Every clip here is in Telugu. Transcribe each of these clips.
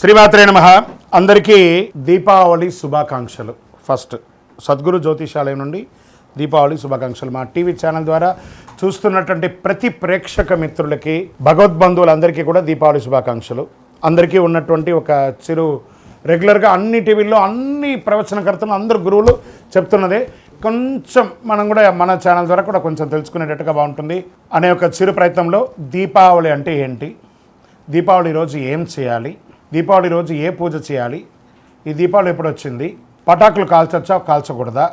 శ్రీమాత్రే నమ. అందరికీ దీపావళి శుభాకాంక్షలు. ఫస్ట్ సద్గురు జ్యోతిషాలయం నుండి దీపావళి శుభాకాంక్షలు. మా టీవీ ఛానల్ ద్వారా చూస్తున్నటువంటి ప్రతి ప్రేక్షక మిత్రులకి భగవద్బంధువులందరికీ కూడా దీపావళి శుభాకాంక్షలు. అందరికీ ఉన్నటువంటి ఒక చిరు రెగ్యులర్గా అన్ని టీవీల్లో అన్ని ప్రవచనకర్తలు అందరు గురువులు చెప్తున్నదే. కొంచెం మనం కూడా మన ఛానల్ ద్వారా కూడా కొంచెం తెలుసుకునేటట్టుగా బాగుంటుంది. అనే ఒక చిరు ప్రయత్నంలో దీపావళి అంటే ఏంటి? దీపావళి రోజు ఏం చేయాలి? దీపావళి రోజు ఏ పూజ చేయాలి? ఈ దీపావళి ఎప్పుడు వచ్చింది? పటాకులు కాల్చొచ్చా? కాల్చకూడదా?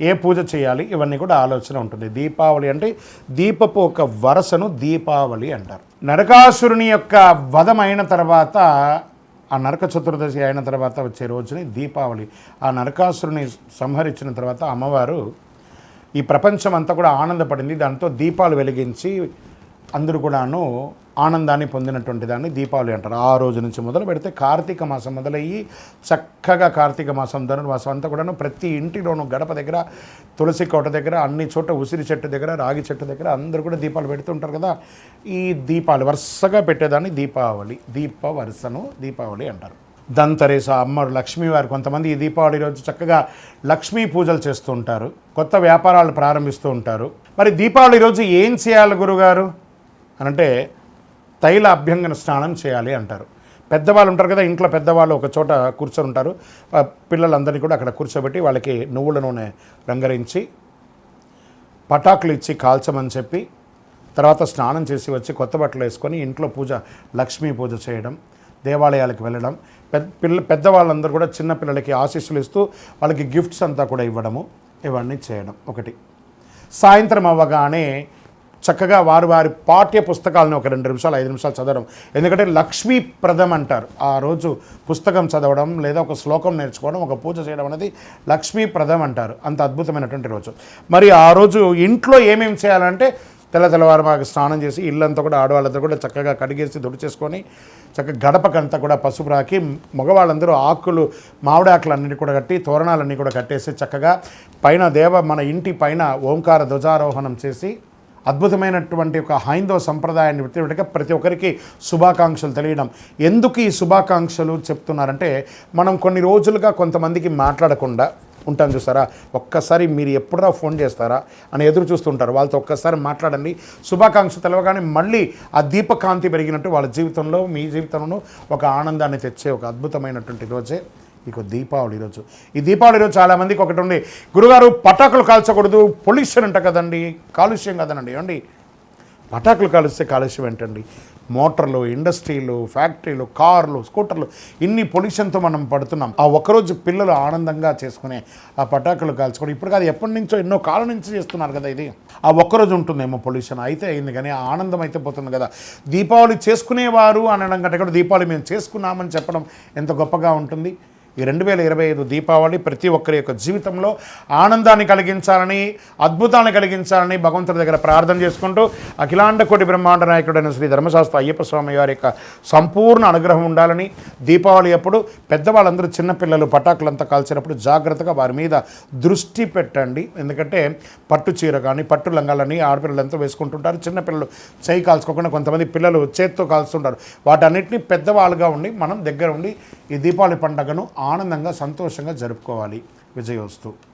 ఏ పూజ చేయాలి? ఇవన్నీ కూడా ఆలోచన ఉంటుంది. దీపావళి అంటే దీపపు ఒక వరసను దీపావళి అంటారు. నరకాసురుని యొక్క వధం అయిన తర్వాత ఆ నరక చతుర్దశి అయిన తర్వాత వచ్చే రోజుని దీపావళి. ఆ నరకాసురుని సంహరించిన తర్వాత అమ్మవారు ఈ ప్రపంచం అంతా కూడా ఆనందపడింది. దాంతో దీపాలు వెలిగించి అందరూ కూడాను ఆనందాన్ని పొందినటువంటి దాన్ని దీపావళి అంటారు. ఆ రోజు నుంచి మొదలు పెడితే కార్తీక మాసం మొదలయ్యి చక్కగా కార్తీక మాసం ధనుర్మాసం అంతా కూడాను ప్రతి ఇంటిలోనూ గడప దగ్గర తులసి కోట దగ్గర అన్ని చోట ఉసిరి చెట్టు దగ్గర రాగి చెట్టు దగ్గర అందరూ కూడా దీపాలు పెడుతుంటారు కదా. ఈ దీపాలు వరుసగా పెట్టేదాన్ని దీపావళి దీప వరుసను దీపావళి అంటారు. దంతరేస అమ్మడు లక్ష్మీవారు కొంతమంది ఈ దీపావళి రోజు చక్కగా లక్ష్మీ పూజలు చేస్తూ ఉంటారు. కొత్త వ్యాపారాలు ప్రారంభిస్తూ ఉంటారు. మరి దీపావళి రోజు ఏం చేయాలి గురుగారు? అనంటే తైల అభ్యంగన స్నానం చేయాలి అంటారు. పెద్దవాళ్ళు ఉంటారు కదా ఇంట్లో పెద్దవాళ్ళు ఒక చోట కూర్చొని ఉంటారు. పిల్లలందరినీ కూడా అక్కడ కూర్చోబెట్టి వాళ్ళకి నువ్వుల నూనె రంగరించి పటాకులు ఇచ్చి కాల్చమని చెప్పి తర్వాత స్నానం చేసి వచ్చి కొత్త బట్టలు వేసుకొని ఇంట్లో పూజ లక్ష్మీ పూజ చేయడం దేవాలయాలకు వెళ్ళడం పెద్ద పిల్ల పెద్దవాళ్ళందరూ కూడా చిన్నపిల్లలకి ఆశీస్సులు ఇస్తూ వాళ్ళకి గిఫ్ట్స్ అంతా కూడా ఇవ్వడము ఇవన్నీ చేయడం ఒకటి. సాయంత్రం అవ్వగానే చక్కగా వారు వారి పాఠ్య పుస్తకాలను ఒక రెండు నిమిషాలు ఐదు నిమిషాలు చదవడం. ఎందుకంటే లక్ష్మీప్రదం అంటారు. ఆ రోజు పుస్తకం చదవడం లేదా ఒక శ్లోకం నేర్చుకోవడం ఒక పూజ చేయడం అనేది లక్ష్మీప్రదం అంటారు. అంత అద్భుతమైనటువంటి రోజు. మరి ఆ రోజు ఇంట్లో ఏమేమి చేయాలంటే తెల్ల తెల్లవారు మాకు స్నానం చేసి ఇల్లంతా కూడా ఆడవాళ్ళంతా కూడా చక్కగా కడిగేసి దొడి చేసుకొని చక్కగా గడపకంతా కూడా పసుపు రాకి మగవాళ్ళందరూ ఆకులు మామిడాకులు అన్నిటి కూడా కట్టి తోరణాలన్నీ కూడా కట్టేసి చక్కగా పైన దేవ మన ఇంటి పైన ఓంకార ధ్వజారోహణం చేసి అద్భుతమైనటువంటి ఒక హైందవ సంప్రదాయాన్ని వ్యక్తిగా ప్రతి ఒక్కరికి శుభాకాంక్షలు తెలియడం. ఎందుకు ఈ శుభాకాంక్షలు చెప్తున్నారంటే మనం కొన్ని రోజులుగా కొంతమందికి మాట్లాడకుండా ఉంటాం చూసారా? ఒక్కసారి మీరు ఎప్పుడరా ఫోన్ చేస్తారా అని ఎదురు చూస్తుంటారు. వాళ్ళతో ఒక్కసారి మాట్లాడండి. శుభాకాంక్ష తెలవగానే మళ్ళీ ఆ దీపకాంతి పెరిగినట్టు వాళ్ళ జీవితంలో మీ జీవితంలో ఒక ఆనందాన్ని తెచ్చే ఒక అద్భుతమైనటువంటి రోజే. ఇక దీపావళి రోజు ఈ దీపావళి రోజు చాలామందికి ఒకటి ఉంది. గురుగారు పటాకులు కాల్చకూడదు. పొల్యూషన్ అంట కదండి. కాలుష్యం కదనండి. ఏమండి? పటాకులు కాలుస్తే కాలుష్యం ఏంటండి? మోటార్లు ఇండస్ట్రీలు ఫ్యాక్టరీలు కార్లు స్కూటర్లు ఇన్ని పొల్యూషన్తో మనం పడుతున్నాం. ఆ ఒకరోజు పిల్లలు ఆనందంగా చేసుకునే ఆ పటాకులు కాల్చుకోవడం ఇప్పుడు కాదు ఎప్పటి నుంచో ఎన్నో కాలం నుంచి చేస్తున్నారు కదా ఇది. ఆ ఒక్కరోజు ఉంటుందేమో పొల్యూషన్. అయితే అయింది కానీ ఆ ఆనందం అయితే పోతుంది కదా. దీపావళి చేసుకునేవారు అనడం కంటే కూడా దీపావళి మేము చేసుకున్నామని చెప్పడం ఎంత గొప్పగా ఉంటుంది. ఈ రెండు వేల ఇరవై ఐదు దీపావళి ప్రతి ఒక్కరి యొక్క జీవితంలో ఆనందాన్ని కలిగించాలని అద్భుతాన్ని కలిగించాలని భగవంతుడి దగ్గర ప్రార్థన చేసుకుంటూ అఖిలాండ కోటి బ్రహ్మాండ నాయకుడైన శ్రీ ధర్మశాస్త్ర అయ్యప్ప స్వామి వారి యొక్క సంపూర్ణ అనుగ్రహం ఉండాలని దీపావళి అప్పుడు పెద్దవాళ్ళందరూ చిన్నపిల్లలు పటాకులంతా కాల్చినప్పుడు జాగ్రత్తగా వారి మీద దృష్టి పెట్టండి. ఎందుకంటే పట్టు చీర కానీ పట్టు లంగాలని ఆడపిల్లలంతా వేసుకుంటుంటారు. చిన్నపిల్లలు చేయి కాల్చుకోకుండా కొంతమంది పిల్లలు చేత్తో కాల్చుంటారు వాటన్నిటిని పెద్దవాళ్ళుగా ఉండి మనం దగ్గర ఉండి ఈ దీపావళి పండుగను ఆనందంగా సంతోషంగా జరుపుకోవాలి. విజయోస్తు.